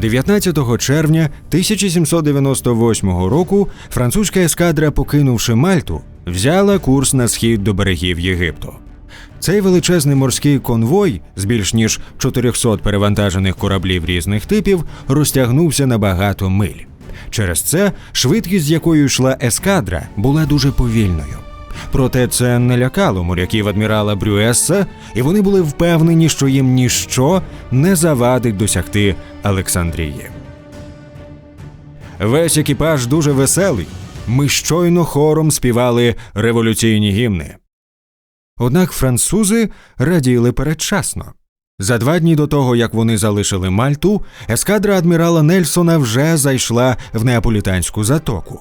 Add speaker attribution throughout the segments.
Speaker 1: 19 червня 1798 року французька ескадра, покинувши Мальту, взяла курс на схід до берегів Єгипту. Цей величезний морський конвой з більш ніж 400 перевантажених кораблів різних типів розтягнувся на багато миль. Через це швидкість, з якою йшла ескадра, була дуже повільною. Проте це не лякало моряків адмірала Брюеса, і вони були впевнені, що їм ніщо не завадить досягти Олександрії. Весь екіпаж дуже веселий. Ми щойно хором співали революційні гімни. Однак французи раділи передчасно. За два дні до того, як вони залишили Мальту, ескадра адмірала Нельсона вже зайшла в Неаполітанську затоку.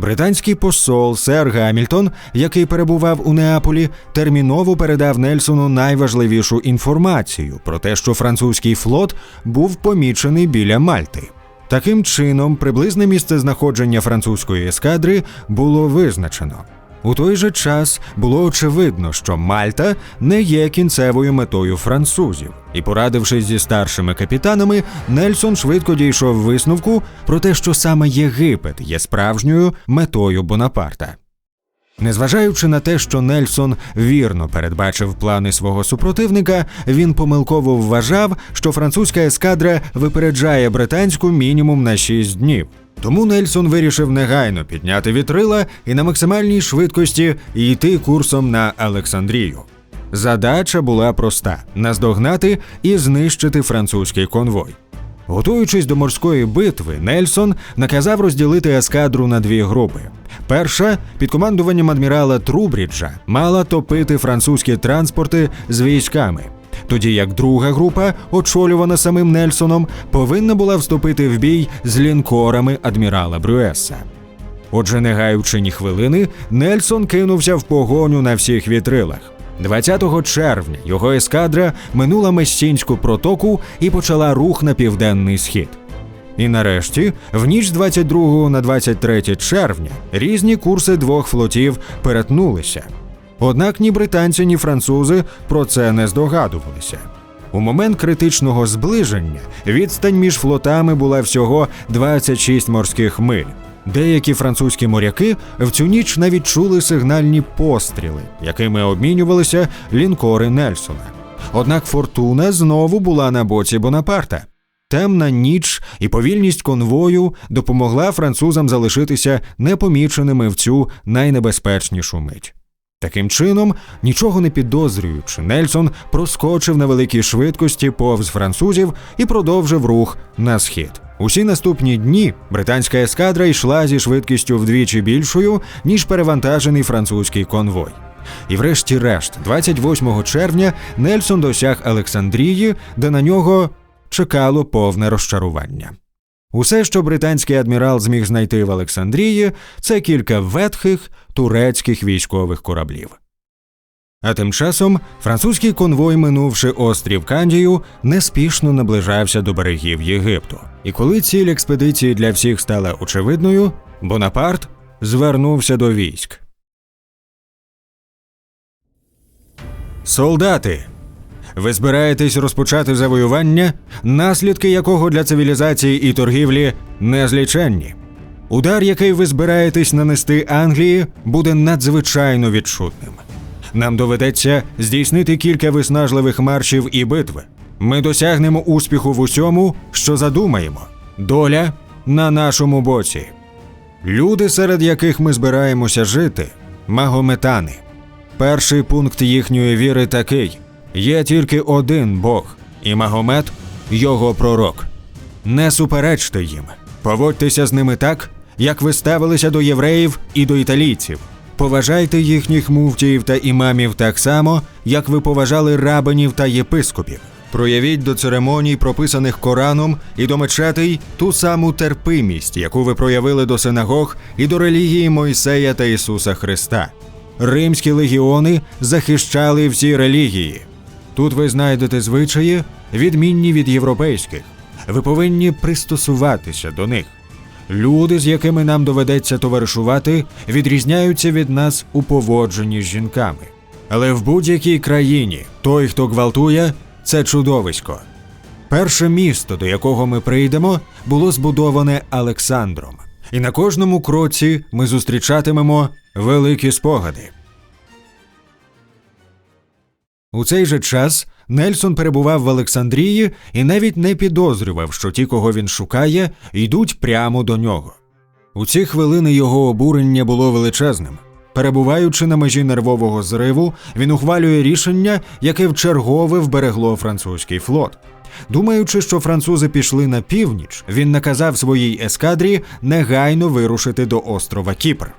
Speaker 1: Британський посол сер Гамільтон, який перебував у Неаполі, терміново передав Нельсону найважливішу інформацію про те, що французький флот був помічений біля Мальти. Таким чином, приблизне місце знаходження французької ескадри було визначено. У той же час було очевидно, що Мальта не є кінцевою метою французів, і, порадившись зі старшими капітанами, Нельсон швидко дійшов висновку про те, що саме Єгипет є справжньою метою Бонапарта. Незважаючи на те, що Нельсон вірно передбачив плани свого супротивника, він помилково вважав, що французька ескадра випереджає британську мінімум на 6 днів. Тому Нельсон вирішив негайно підняти вітрила і на максимальній швидкості йти курсом на Олександрію. Задача була проста наздогнати і знищити французький конвой. Готуючись до морської битви, Нельсон наказав розділити ескадру на дві групи. Перша під командуванням адмірала Трубріджа мала топити французькі транспорти з військами, тоді як друга група, очолювана самим Нельсоном, повинна була вступити в бій з лінкорами адмірала Брюеса. Отже, не гаючи ні хвилини, Нельсон кинувся в погоню на всіх вітрилах. 20 червня його ескадра минула Мессінську протоку і почала рух на південний схід. І нарешті, в ніч з 22 на 23 червня, різні курси двох флотів перетнулися. Однак ні британці, ні французи про це не здогадувалися. У момент критичного зближення відстань між флотами була всього 26 морських миль. Деякі французькі моряки в цю ніч навіть чули сигнальні постріли, якими обмінювалися лінкори Нельсона. Однак фортуна знову була на боці Бонапарта. Темна ніч і повільність конвою допомогла французам залишитися непоміченими в цю найнебезпечнішу мить. Таким чином, нічого не підозрюючи, Нельсон проскочив на великій швидкості повз французів і продовжив рух на схід. Усі наступні дні британська ескадра йшла зі швидкістю вдвічі більшою, ніж перевантажений французький конвой. І врешті-решт, 28 червня, Нельсон досяг Олександрії, де на нього чекало повне розчарування. Усе, що британський адмірал зміг знайти в Олександрії, це кілька ветхих турецьких військових кораблів. А тим часом французький конвой, минувши острів Кандію, неспішно наближався до берегів Єгипту. І коли ціль експедиції для всіх стала очевидною, Бонапарт звернувся до військ. Солдати, ви збираєтесь розпочати завоювання, наслідки якого для цивілізації і торгівлі незліченні. Удар, який ви збираєтесь нанести Англії, буде надзвичайно відчутним. Нам доведеться здійснити кілька виснажливих маршів і битв. Ми досягнемо успіху в усьому, що задумаємо. Доля на нашому боці. Люди, серед яких ми збираємося жити, магометани. Перший пункт їхньої віри такий: є тільки один Бог, і Магомет його пророк. Не суперечте їм, поводьтеся з ними так, як ви ставилися до євреїв і до італійців. Поважайте їхніх муфтіїв та імамів так само, як ви поважали рабинів та єпископів. Проявіть до церемоній, прописаних Кораном, і до мечетей ту саму терпимість, яку ви проявили до синагог і до релігії Мойсея та Ісуса Христа. Римські легіони захищали всі релігії. Тут ви знайдете звичаї, відмінні від європейських. Ви повинні пристосуватися до них. Люди, з якими нам доведеться товаришувати, відрізняються від нас у поводженні з жінками. Але в будь-якій країні той, хто гвалтує, це чудовисько. Перше місто, до якого ми прийдемо, було збудоване Олександром, і на кожному кроці ми зустрічатимемо великі спогади. У цей же час Нельсон перебував в Олександрії і навіть не підозрював, що ті, кого він шукає, йдуть прямо до нього. У ці хвилини його обурення було величезним. Перебуваючи на межі нервового зриву, він ухвалює рішення, яке вчергове вберегло французький флот. Думаючи, що французи пішли на північ, він наказав своїй ескадрі негайно вирушити до острова Кіпр.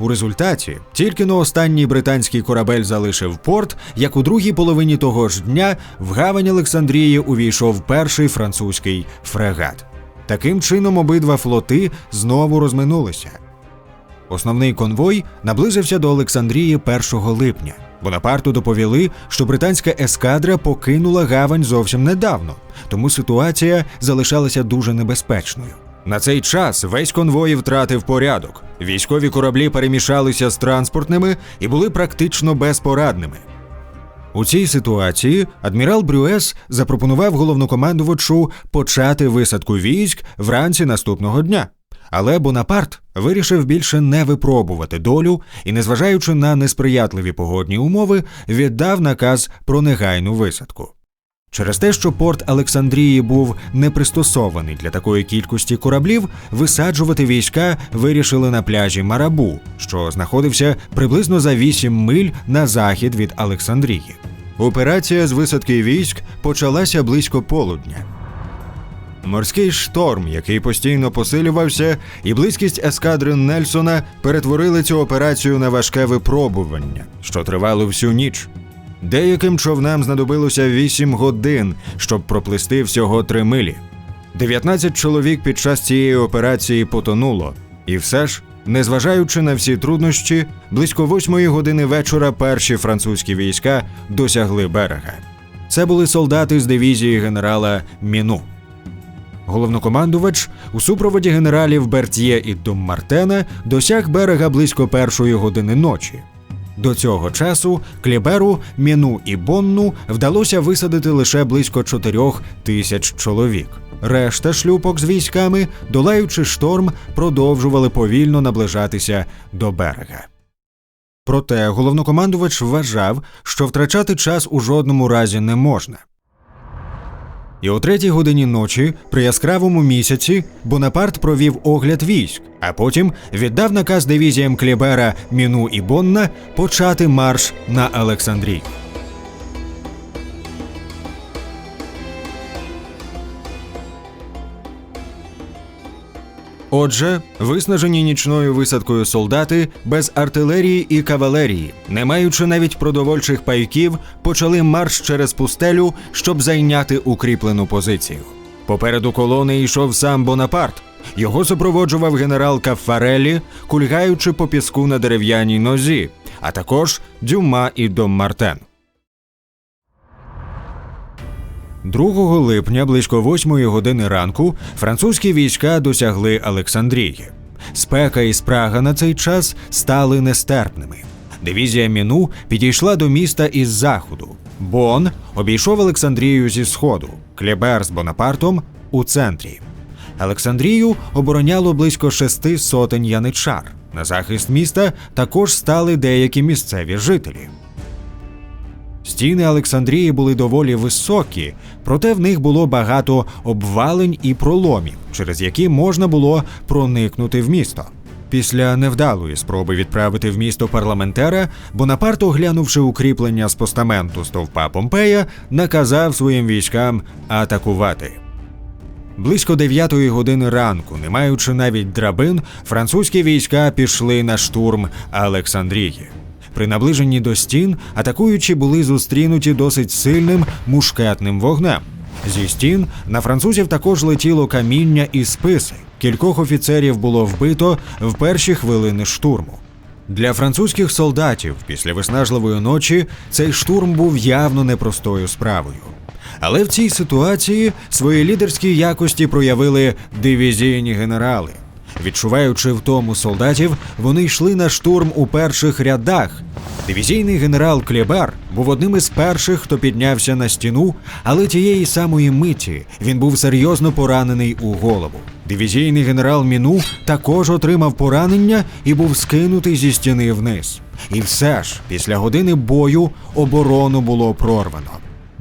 Speaker 1: У результаті тільки но останній британський корабель залишив порт, як у другій половині того ж дня в гавань Олександрії увійшов перший французький фрегат. Таким чином обидва флоти знову розминулися. Основний конвой наблизився до Олександрії 1 липня. Бонапарту доповіли, що британська ескадра покинула гавань зовсім недавно, тому ситуація залишалася дуже небезпечною. На цей час весь конвой втратив порядок. Військові кораблі перемішалися з транспортними і були практично безпорадними. У цій ситуації адмірал Брюес запропонував головнокомандувачу почати висадку військ вранці наступного дня. Але Бонапарт вирішив більше не випробувати долю і, незважаючи на несприятливі погодні умови, віддав наказ про негайну висадку. Через те, що порт Олександрії був не пристосований для такої кількості кораблів, висаджувати війська вирішили на пляжі Марабу, що знаходився приблизно за 8 миль на захід від Олександрії. Операція з висадки військ почалася близько полудня. Морський шторм, який постійно посилювався, і близькість ескадри Нельсона перетворили цю операцію на важке випробування, що тривало всю ніч. Деяким човнам знадобилося 8 годин, щоб проплисти всього 3 милі. 19 чоловік під час цієї операції потонуло, і все ж, незважаючи на всі труднощі, близько 8 години вечора перші французькі війська досягли берега. Це були солдати з дивізії генерала Міну. Головнокомандувач у супроводі генералів Бертьє і Доммартена досяг берега близько першої години ночі. До цього часу Кліберу, Міну і Бонну вдалося висадити лише близько чотирьох тисяч чоловік. Решта шлюпок з військами, долаючи шторм, продовжували повільно наближатися до берега. Проте головнокомандувач вважав, що втрачати час у жодному разі не можна. І о третій годині ночі, при яскравому місяці, Бонапарт провів огляд військ, а потім віддав наказ дивізіям Клібера, Міну і Бонна почати марш на Олександрію. Отже, виснажені нічною висадкою солдати без артилерії і кавалерії, не маючи навіть продовольчих пайків, почали марш через пустелю, щоб зайняти укріплену позицію. Попереду колони йшов сам Бонапарт. Його супроводжував генерал Каффареллі, кульгаючи по піску на дерев'яній нозі, а також Дюма і Доммартен. 2 липня близько 8 години ранку французькі війська досягли Олександрії. Спека і спрага на цей час стали нестерпними. Дивізія Міну підійшла до міста із заходу. Бон обійшов Олександрію зі сходу, Клебер з Бонапартом у центрі. Олександрію обороняло близько шести сотень яничар. На захист міста також стали деякі місцеві жителі. Стіни Олександрії були доволі високі, проте в них було багато обвалень і проломів, через які можна було проникнути в місто. Після невдалої спроби відправити в місто парламентера, Бонапарт, оглянувши укріплення з постаменту стовпа Помпея, наказав своїм військам атакувати. Близько дев'ятої години ранку, не маючи навіть драбин, французькі війська пішли на штурм Олександрії. При наближенні до стін атакуючі були зустрінуті досить сильним мушкетним вогнем. Зі стін на французів також летіло каміння і списи. Кількох офіцерів було вбито в перші хвилини штурму. Для французьких солдатів після виснажливої ночі цей штурм був явно непростою справою. Але в цій ситуації свої лідерські якості проявили дивізійні генерали. Відчуваючи втому солдатів, вони йшли на штурм у перших рядах. Дивізійний генерал Клєбер був одним із перших, хто піднявся на стіну, але тієї самої миті він був серйозно поранений у голову. Дивізійний генерал Міну також отримав поранення і був скинутий зі стіни вниз. І все ж, після години бою оборону було прорвано.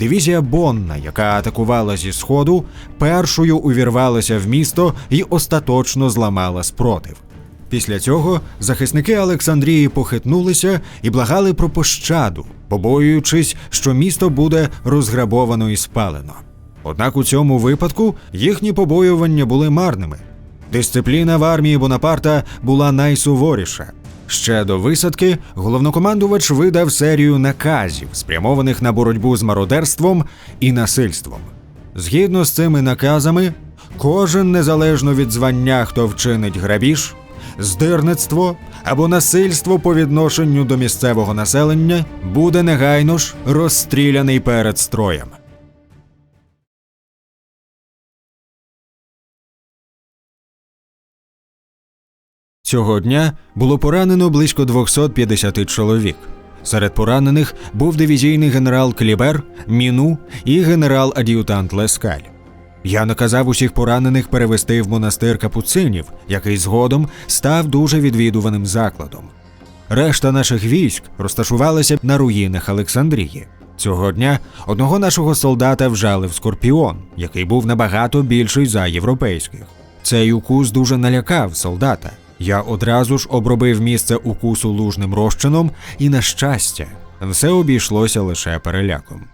Speaker 1: Дивізія Бонна, яка атакувала зі сходу, першою увірвалася в місто і остаточно зламала спротив. Після цього захисники Олександрії похитнулися і благали про пощаду, побоюючись, що місто буде розграбовано і спалено. Однак у цьому випадку їхні побоювання були марними. Дисципліна в армії Бонапарта була найсуворіша. Ще до висадки головнокомандувач видав серію наказів, спрямованих на боротьбу з мародерством і насильством. Згідно з цими наказами, кожен незалежно від звання, хто вчинить грабіж, здирництво або насильство по відношенню до місцевого населення, буде негайно ж розстріляний перед строєм. Цього дня було поранено близько 250 чоловік. Серед поранених був дивізійний генерал Клібер, Міну і генерал-ад'ютант Лескаль. Я наказав усіх поранених перевести в монастир капуцинів, який згодом став дуже відвідуваним закладом. Решта наших військ розташувалася на руїнах Олександрії. Цього дня одного нашого солдата вжалив скорпіон, який був набагато більший за європейських. Цей укус дуже налякав солдата. Я одразу ж обробив місце укусу лужним розчином, і, на щастя, все обійшлося лише переляком.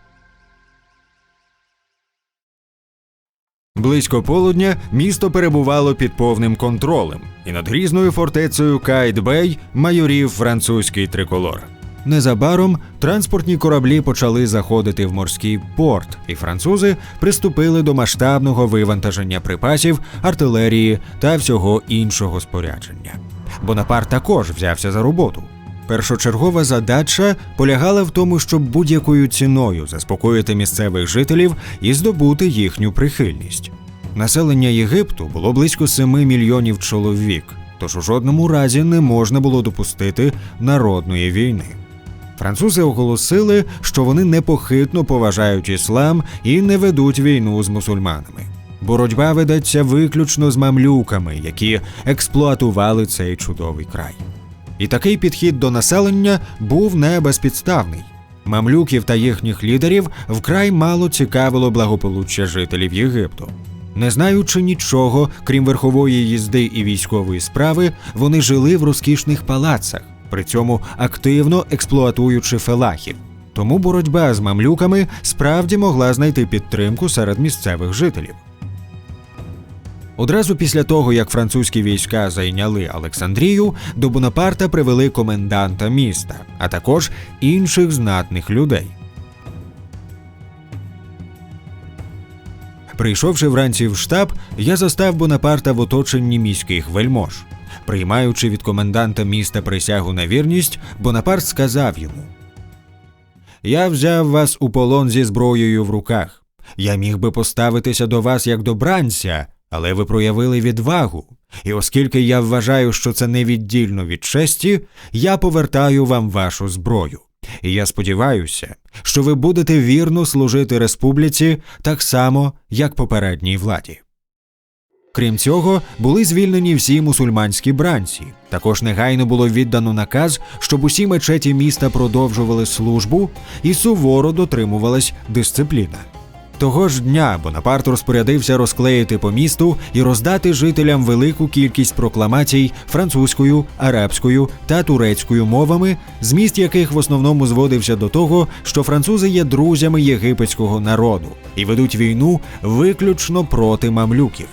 Speaker 1: Близько полудня місто перебувало під повним контролем, і над грізною фортецею Кайт-Бей майорів французький триколор. Незабаром транспортні кораблі почали заходити в морський порт, і французи приступили до масштабного вивантаження припасів, артилерії та всього іншого спорядження. Бонапарт також взявся за роботу. Першочергова задача полягала в тому, щоб будь-якою ціною заспокоїти місцевих жителів і здобути їхню прихильність. Населення Єгипту було близько 7 мільйонів чоловік, тож у жодному разі не можна було допустити народної війни. Французи оголосили, що вони непохитно поважають іслам і не ведуть війну з мусульманами. Боротьба ведеться виключно з мамлюками, які експлуатували цей чудовий край. І такий підхід до населення був не безпідставний. Мамлюків та їхніх лідерів вкрай мало цікавило благополуччя жителів Єгипту. Не знаючи нічого, крім верхової їзди і військової справи, вони жили в розкішних палацах, при цьому активно експлуатуючи фелахів. Тому боротьба з мамлюками справді могла знайти підтримку серед місцевих жителів. Одразу після того, як французькі війська зайняли Олександрію, до Бонапарта привели коменданта міста, а також інших знатних людей. Прийшовши вранці в штаб, я застав Бонапарта в оточенні міських вельмож. Приймаючи від коменданта міста присягу на вірність, Бонапарт сказав йому: Я взяв вас у полон зі зброєю в руках. Я міг би поставитися до вас як до бранця, але ви проявили відвагу. І оскільки я вважаю, що це невіддільно від честі, я повертаю вам вашу зброю. І я сподіваюся, що ви будете вірно служити республіці так само, як попередній владі. Крім цього, були звільнені всі мусульманські бранці. Також негайно було віддано наказ, щоб усі мечеті міста продовжували службу і суворо дотримувалась дисципліна. Того ж дня Бонапарт розпорядився розклеїти по місту і роздати жителям велику кількість прокламацій французькою, арабською та турецькою мовами, зміст яких в основному зводився до того, що французи є друзями єгипетського народу і ведуть війну виключно проти мамлюків.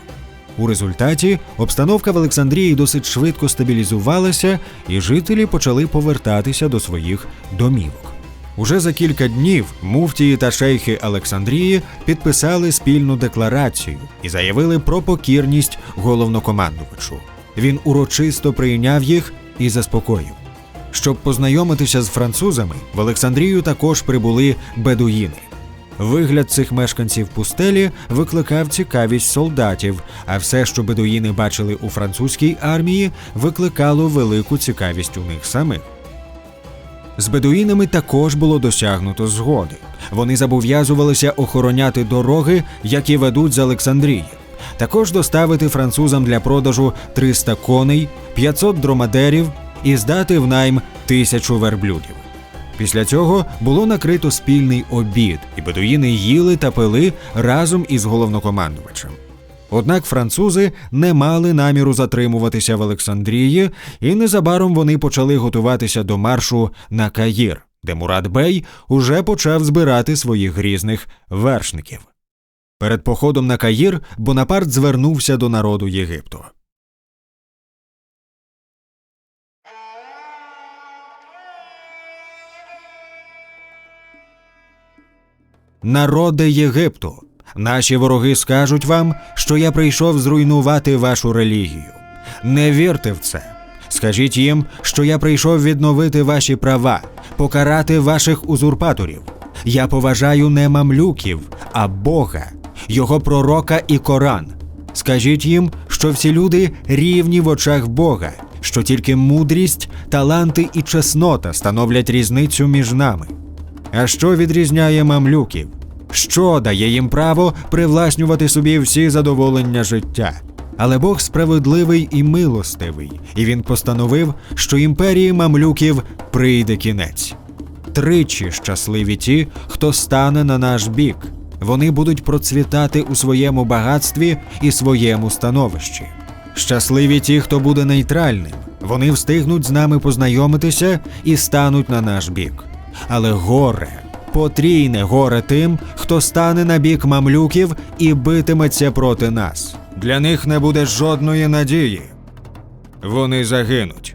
Speaker 1: У результаті обстановка в Олександрії досить швидко стабілізувалася, і жителі почали повертатися до своїх домівок. Уже за кілька днів муфтії та шейхи Олександрії підписали спільну декларацію і заявили про покірність головнокомандувачу. Він урочисто прийняв їх і заспокоїв. Щоб познайомитися з французами, в Олександрію також прибули бедуїни. Вигляд цих мешканців пустелі викликав цікавість солдатів, а все, що бедуїни бачили у французькій армії, викликало велику цікавість у них самих. З бедуїнами також було досягнуто згоди. Вони зобов'язувалися охороняти дороги, які ведуть з Олександрії, також доставити французам для продажу 300 коней, 500 дромадерів і здати в найм тисячу верблюдів. Після цього було накрито спільний обід, і бедуїни їли та пили разом із головнокомандувачем. Однак французи не мали наміру затримуватися в Олександрії, і незабаром вони почали готуватися до маршу на Каїр, де Мурат Бей уже почав збирати своїх грізних вершників. Перед походом на Каїр Бонапарт звернувся до народу Єгипту. Народи Єгипту, наші вороги скажуть вам, що я прийшов зруйнувати вашу релігію. Не вірте в це. Скажіть їм, що я прийшов відновити ваші права, покарати ваших узурпаторів. Я поважаю не мамлюків, а Бога, його пророка і Коран. Скажіть їм, що всі люди рівні в очах Бога, що тільки мудрість, таланти і чеснота становлять різницю між нами. А що відрізняє мамлюків? Що дає їм право привласнювати собі всі задоволення життя? Але Бог справедливий і милостивий, і він постановив, що імперії мамлюків прийде кінець. Тричі щасливі ті, хто стане на наш бік. Вони будуть процвітати у своєму багатстві і своєму становищі. Щасливі ті, хто буде нейтральним. Вони встигнуть з нами познайомитися і стануть на наш бік. Але горе, потрійне горе тим, хто стане на бік мамлюків і битиметься проти нас. Для них не буде жодної надії. Вони загинуть.